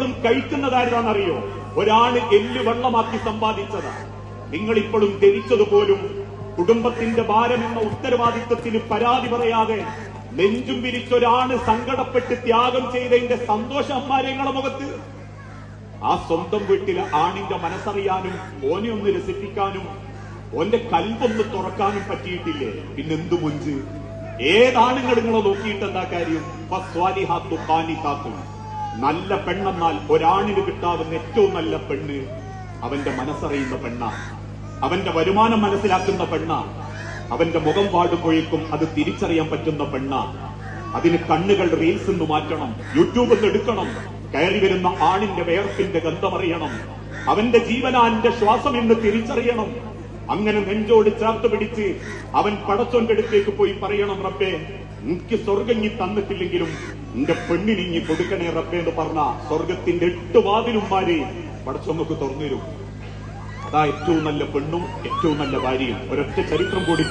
ഇപ്പോഴും കഴിക്കുന്നതാരാണെന്നറിയോ? ഒരാൾ എല്ല് വെള്ളമാക്കി സമ്പാദിച്ചതാ. നിങ്ങളിപ്പോഴും ജനിച്ചതുപോലും കുടുംബത്തിന്റെ ഭാരം എന്ന ഉത്തരവാദിത്വത്തിന് പരാതി പറയാതെ നെഞ്ചും വിരിച്ചൊരാണ് സങ്കടപ്പെട്ട് ത്യാഗം ചെയ്തതിന്റെ സന്തോഷം അമ്മാരങ്ങളുടെ മുഖത്ത്? ആ സ്വന്തം വീട്ടിലെ ആണിന്റെ മനസ്സറിയാനും ഓനെ ഒന്ന് രസിപ്പിക്കാനും ഓന്റെ കൽബൊന്ന് തുറക്കാനും പറ്റിയിട്ടില്ലേ? പിന്നെന്തു മുഞ്ച്? ഏതാണ് നിങ്ങളെ നോക്കിയിട്ട് എന്താ കാര്യം. നല്ല പെണ്ണെന്നാൽ ഒരാണിന് കിട്ടാവുന്ന ഏറ്റവും നല്ല പെണ്ണ് അവന്റെ മനസ്സറിയുന്ന പെണ്ണ. അവന്റെ വരുമാനം മനസ്സിലാക്കുന്ന പെണ്ണ. അവന്റെ മുഖം പാടുമ്പോഴേക്കും അത് തിരിച്ചറിയാൻ പറ്റുന്ന പെണ്ണ. അതിന് കണ്ണുകൾ റീൽസ് എന്ന് മാറ്റണം യൂട്യൂബിൽ നിന്ന് എടുക്കണം കയറി വരുന്ന ആണിന്റെ വേർപ്പിന്റെ ഗന്ധമറിയണം അവന്റെ ജീവനാന്റെ ശ്വാസം എന്ന് തിരിച്ചറിയണം. അങ്ങനെ നെഞ്ചോട് ചേർത്ത് പിടിച്ച് അവൻ പടച്ചോന്റെ അടുത്തേക്ക് പോയി പറയണം റബ്ബേ എനിക്ക് സ്വർഗം ഇനി തന്നിട്ടില്ലെങ്കിലും എന്റെ പെണ്ണിന് ഇനി കൊടുക്കണേ റബ്ബേ എന്ന് പറഞ്ഞ സ്വർഗത്തിന്റെ എട്ട് വാതിലുമാര് പടച്ചോങ്ങൾക്ക് തുറന്നു തരും അതാ ഏറ്റവും നല്ല പെണ്ണും ഏറ്റവും നല്ല ഭാര്യയും. ഒരൊറ്റ ചരിത്രം കൂടി